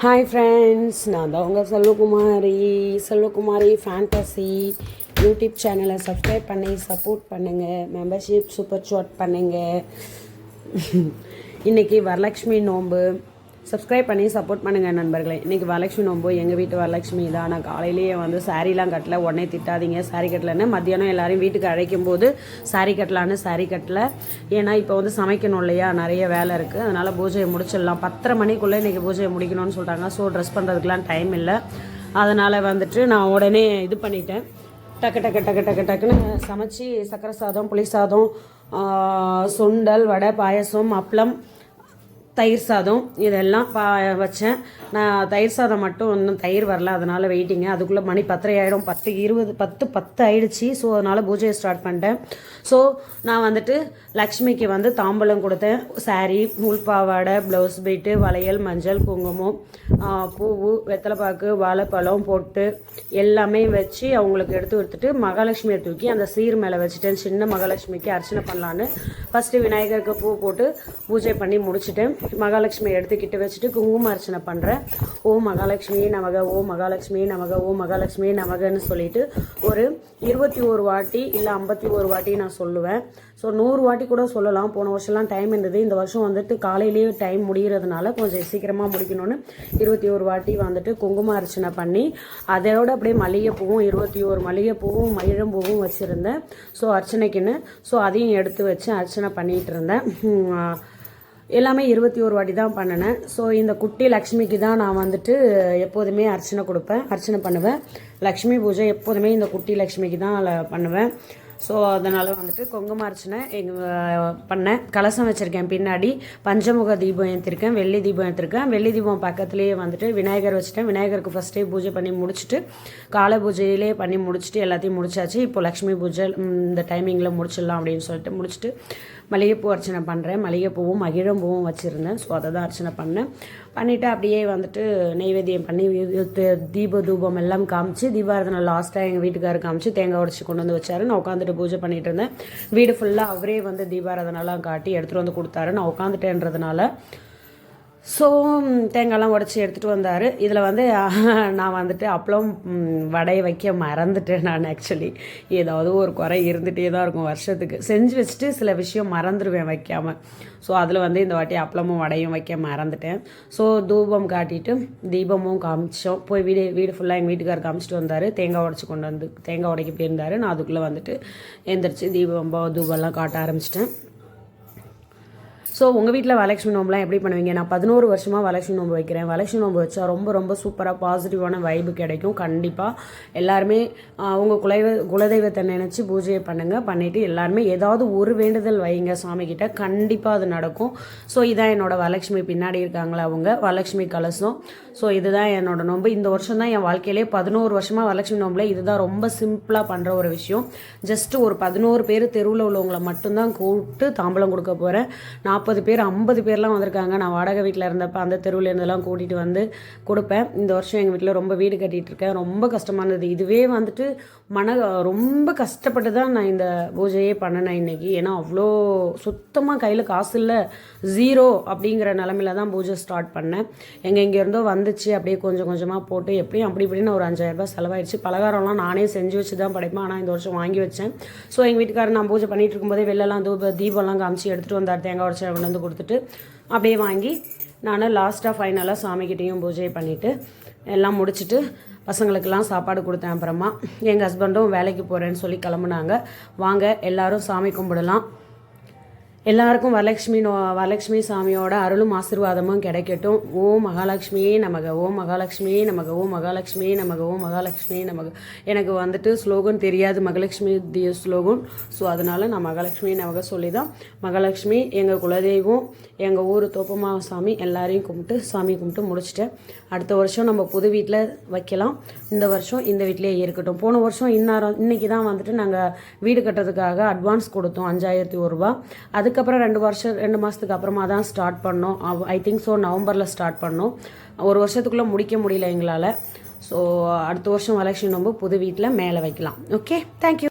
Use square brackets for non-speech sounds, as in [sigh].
Hi friends நான் தான் உங்கள் செல்வகுமாரி செல்வகுமாரி ஃபேண்டசி யூடியூப் சேனலை சப்ஸ்கிரைப் பண்ணி சப்போர்ட் பண்ணுங்கள் மெம்பர்ஷிப் சூப்பர் ஷாட் பண்ணுங்கள் [laughs] இன்றைக்கி வரலக்ஷ்மி நோம்பு சப்ஸ்கிரைப் பண்ணி சப்போர்ட் பண்ணுங்கள் நண்பர்களே. இன்றைக்கி வரலட்சுமி நோம்பு எங்கள் வீட்டு வரலட்சுமி தான். நான் காலையிலேயே வந்து சாரீலாம் கட்டல. உடனே திட்டாதீங்க. சாரீ கட்டலன்னு மத்தியானம் எல்லாரையும் வீட்டுக்கு அழைக்கும் போது சாரீ கட்டலான்னு சாரீ கட்டல. ஏன்னா இப்போ வந்து சமைக்கணும் இல்லையா? நிறைய வேலை இருக்குது அதனால் பூஜையை முடிச்சிடலாம். பத்தரை மணிக்குள்ளே இன்றைக்கி பூஜையை முடிக்கணும்னு சொல்கிறாங்க ஸோ ட்ரெஸ் பண்ணுறதுக்கெலாம் டைம் இல்லை. அதனால் வந்துட்டு நான் உடனே இது பண்ணிட்டேன். டக்கு டக்கு டக்கு டக்கு டக்குன்னு சமைச்சு சக்கரை சாதம் புளி சாதம் சுண்டல் வடை பாயசம் அப்பளம் தயிர் சாதம் இதெல்லாம் பா வச்சேன். நான் தயிர் சாதம் மட்டும் இன்னும் தயிர் வரல அதனால் வெயிட்டிங்க அதுக்குள்ளே மணி பத்தரை ஆகிடும் பத்து இருபது பத்து பத்து ஆயிடுச்சு. ஸோ அதனால் பூஜையை ஸ்டார்ட் பண்ணிட்டேன். ஸோ நான் வந்துட்டு லக்ஷ்மிக்கு வந்து தாம்பலம் கொடுத்தேன். சாரீ பாவாடை ப்ளவுஸ் பீட்டு வளையல் மஞ்சள் குங்குமம் பூவு வெத்தலைப்பாக்கு வாழைப்பழம் பொட்டு எல்லாமே வச்சு அவங்களுக்கு எடுத்து கொடுத்துட்டு மகாலட்சுமியை தூக்கி அந்த சீர் மேலே வச்சுட்டேன். சின்ன மகாலட்சுமிக்கு அர்ச்சனை பண்ணலான்னு. ஃபஸ்ட்டு விநாயகருக்கு பூ போட்டு பூஜை பண்ணி முடிச்சுட்டேன். மகாலட்சுமியை எடுத்துக்கிட்டு வச்சுட்டு குங்கும அர்ச்சனை பண்ணுறேன் ஓ மகாலட்சுமி நமக ஓ மகாலட்சுமி நமக ஓ மகாலட்சுமி நமகன்னு சொல்லிட்டு ஒரு இருபத்தி ஒரு வாட்டி இல்லை ஐம்பத்தி ஒரு வாட்டி நான் சொல்லுவேன். ஸோ நூறு வாட்டி கூட சொல்லலாம். போன வருஷம்லாம் டைம் இருந்தது. இந்த வருஷம் வந்துட்டு காலையிலேயே டைம் முடிகிறதுனால கொஞ்சம் சீக்கிரமாக முடிக்கணும்னு இருபத்தி ஒரு வாட்டி வந்துட்டு குங்கும அர்ச்சனை பண்ணி அதோட அப்படியே மல்லிகைப்பூவும் இருபத்தி ஒரு மல்லிகைப்பூவும் மயிழம்பூவும் வச்சுருந்தேன். ஸோ அர்ச்சனைக்குன்னு. ஸோ அதையும் எடுத்து வச்சு அர்ச்சனை பண்ணிகிட்டு இருந்தேன். எல்லாமே இருபத்தி ஒரு வாட்டி தான் பண்ணினேன். ஸோ இந்த குட்டி லக்ஷ்மிக்கு தான் நான் வந்துட்டு எப்போதுமே அர்ச்சனை கொடுப்பேன். அர்ச்சனை பண்ணுவேன். லக்ஷ்மி பூஜை எப்போதுமே இந்த குட்டி லக்ஷ்மிக்கு தான் பண்ணுவேன். ஸோ அதனால் வந்துட்டு குங்கும அர்ச்சனை எங்கள் பண்ணேன் கலசம் வச்சுருக்கேன். பின்னாடி பஞ்சமுக தீபம் ஏற்றிருக்கேன் வெள்ளி தீபம் ஏற்றிருக்கேன் வெள்ளி தீபம் பக்கத்துலேயே வந்துட்டு விநாயகர் வச்சுட்டேன். விநாயகருக்கு ஃபஸ்ட்டே பூஜை பண்ணி முடிச்சுட்டு காலை பூஜையிலே பண்ணி முடிச்சுட்டு எல்லாத்தையும் முடிச்சாச்சு. இப்போ லக்ஷ்மி பூஜை இந்த டைமிங்கில் முடிச்சிடலாம் அப்படின்னு சொல்லிட்டு முடிச்சுட்டு மல்லிகைப்பூ அர்ச்சனை பண்ணுறேன் மல்லிகைப்பூவும் மகிழம்பூவும் வச்சுருந்தேன். ஸோ அதை தான் அர்ச்சனை பண்ணேன். பண்ணிவிட்டு அப்படியே வந்துட்டு நெய்வேத்தியம் பண்ணி தீப தூபம் எல்லாம் காமிச்சு தீபாரதனை லாஸ்ட்டாக எங்கள் வீட்டுக்காரர் காமிச்சு தேங்காய் உடச்சி கொண்டு வந்து வச்சாரு. நான் உட்காந்துட்டு பூஜை பண்ணிகிட்டு இருந்தேன். வீடு ஃபுல்லாக அவரே வந்து தீபாரதனெல்லாம் காட்டி எடுத்துகிட்டு வந்து கொடுத்தாரு. நான் உட்காந்துட்டேன்றதுனால ஸோ தேங்காய்லாம் உடச்சி எடுத்துகிட்டு வந்தார். இதில் வந்து [laughs] நான் வந்துட்டு அப்பளம் வடையை வைக்க மறந்துட்டேன் நான் ஆக்சுவலி ஏதாவது ஒரு குறை இருந்துகிட்டே தான் இருக்கும் வருஷத்துக்கு. செஞ்சு வச்சுட்டு சில விஷயம் மறந்துடுவேன் வைக்காமல் ஸோ அதில் வந்து இந்த வாட்டி அப்பளமும் வடையும் வைக்க மறந்துட்டேன். ஸோ தூபம் காட்டிட்டு தீபமும் காமிச்சோம். போய் வீடு வீடு ஃபுல்லாக எங்கள் வீட்டுக்கார் காமிச்சிட்டு வந்தார். தேங்காய் உடச்சி கொண்டு வந்து தேங்காய் உடைக்க போயிருந்தார். நான் அதுக்குள்ளே வந்துட்டு எந்திரிச்சு தீபம் தூபம்லாம் காட்ட ஆரம்பிச்சிட்டேன். ஸோ உங்கள் வீட்டில் வரலட்சுமி நோம்புலாம் எப்படி பண்ணுவீங்க? நான் பதினோரு வருஷமாக வரலட்சுமி நோம்பு வைக்கிறேன். வரலட்சுமி நோம்பு வச்சா ரொம்ப ரொம்ப சூப்பராக பாசிட்டிவான வைபு கிடைக்கும். கண்டிப்பாக எல்லாருமே உங்கள் குலைவ குலதெய்வத்தை நினச்சி பூஜையை பண்ணுங்கள் பண்ணிவிட்டு எல்லாருமே ஏதாவது ஒரு வேண்டுதல் வைங்க சாமிக்கிட்ட கண்டிப்பாக அது நடக்கும். ஸோ இதான் என்னோட வரலட்சுமி பின்னாடி இருக்காங்களா அவங்க? வரலட்சுமி கலசம். ஸோ இதுதான் என்னோட நோம்பு. இந்த வருஷம் தான் என் வாழ்க்கையிலே பதினோரு வருஷமாக வரலட்சுமி நோம்பில் இதுதான் ரொம்ப சிம்பிளாக பண்ணுற ஒரு விஷயம். ஜஸ்ட் ஒரு பதினோரு பேர் தெருவில் உள்ளவங்களை மட்டும்தான் கூப்பிட்டு தாம்பலம் கொடுக்க போகிறேன் நாற்பது நாற்பது பேர் ஐம்பது பேர்லாம் வந்திருக்காங்க. நான் வாடகை வீட்டில் இருந்தப்போ அந்த தெருவில் இருந்தெல்லாம் கூட்டிகிட்டு வந்து கொடுப்பேன். இந்த வருஷம் எங்கள் வீட்டில் ரொம்ப வீடு கட்டிகிட்டு இருக்கேன். ரொம்ப கஷ்டமானது. இதுவே வந்துட்டு மன ரொம்ப கஷ்டப்பட்டு தான் நான் இந்த பூஜையே பண்ணினேன் இன்றைக்கி ஏன்னா அவ்வளோ சுத்தமாக கையில் காசு இல்லை. ஜீரோ அப்படிங்கிற நிலமையில தான் பூஜை ஸ்டார்ட் பண்ணேன். எங்கே இங்கேருந்தோ வந்துச்சு. அப்படியே கொஞ்சம் கொஞ்சமாக போட்டு எப்படியும் அப்படி இப்படின்னு ஒரு அஞ்சாயிரரூபா செலவாயிடுச்சு. பலகாரம்லாம் நானே செஞ்சு வச்சு தான் படைப்பேன். ஆனால் இந்த வருஷம் வாங்கி வச்சேன். ஸோ எங்கள் வீட்டுக்காரர் நான் பூஜை பண்ணிகிட்டு இருக்கும்போதே வெளிலலாம் தூப தீபம்லாம் காமிச்சு எடுத்துகிட்டு வந்தார். தேங்காய் உடச்சு கொண்டு வந்து கொடுத்துட்டு அப்படியே வாங்கி நான் லாஸ்ட்டாக ஃபைனலாக சாமிக்கிட்டேயும் பூஜை பண்ணிவிட்டு எல்லாம் முடிச்சுட்டு பசங்களுக்கெல்லாம் சாப்பாடு கொடுத்தேன் அப்புறமா. எங்கள் ஹஸ்பண்டும் வேலைக்கு போகிறேன்னு சொல்லி கிளம்புனாங்க. வாங்க எல்லோரும் சாமி கும்பிடலாம். எல்லாருக்கும் வரலட்சுமி நோ வரலட்சுமி சாமியோட அருளும் ஆசிர்வாதமும் கிடைக்கட்டும். ஓ மகாலட்சுமியே நமக ஓ மகாலட்சுமியே நமக ஓ மகாலட்சுமியே நமக ஓ மகாலட்சுமியே நமக. எனக்கு வந்துட்டு ஸ்லோகன் தெரியாது மகாலட்சுமி திய ஸ்லோகன் ஸோ அதனால் நான் மகாலட்சுமி நமக சொல்லி தான் மகாலட்சுமி எங்கள் குலதெய்வம் எங்கள் ஊர் தோப்பமா சாமி எல்லாரையும் கும்பிட்டு சாமி கும்பிட்டு முடிச்சிட்டேன். அடுத்த வருஷம் நம்ம புது வீட்டில் வைக்கலாம். இந்த வருஷம் இந்த வீட்டிலே இருக்கட்டும். போன வருஷம் இன்னாரம் இன்றைக்கி தான் வந்துட்டு நாங்கள் வீடு கட்டுறதுக்காக அட்வான்ஸ் கொடுத்தோம் அஞ்சாயிரத்தி ஒரு ரூபா. அது அதுக்கப்புறம் ரெண்டு வருஷம் ரெண்டு மாதத்துக்கு அப்புறமா தான் ஸ்டார்ட் பண்ணோம். ஐ திங்க் ஸோ நவம்பரில் ஸ்டார்ட் பண்ணோம். ஒரு வருஷத்துக்குள்ளே முடிக்க முடியல எங்களால். ஸோ அடுத்த வருஷம் எலெக்ஷன் ரொம்ப புது வீட்டில் மேலே வைக்கலாம். Okay thank you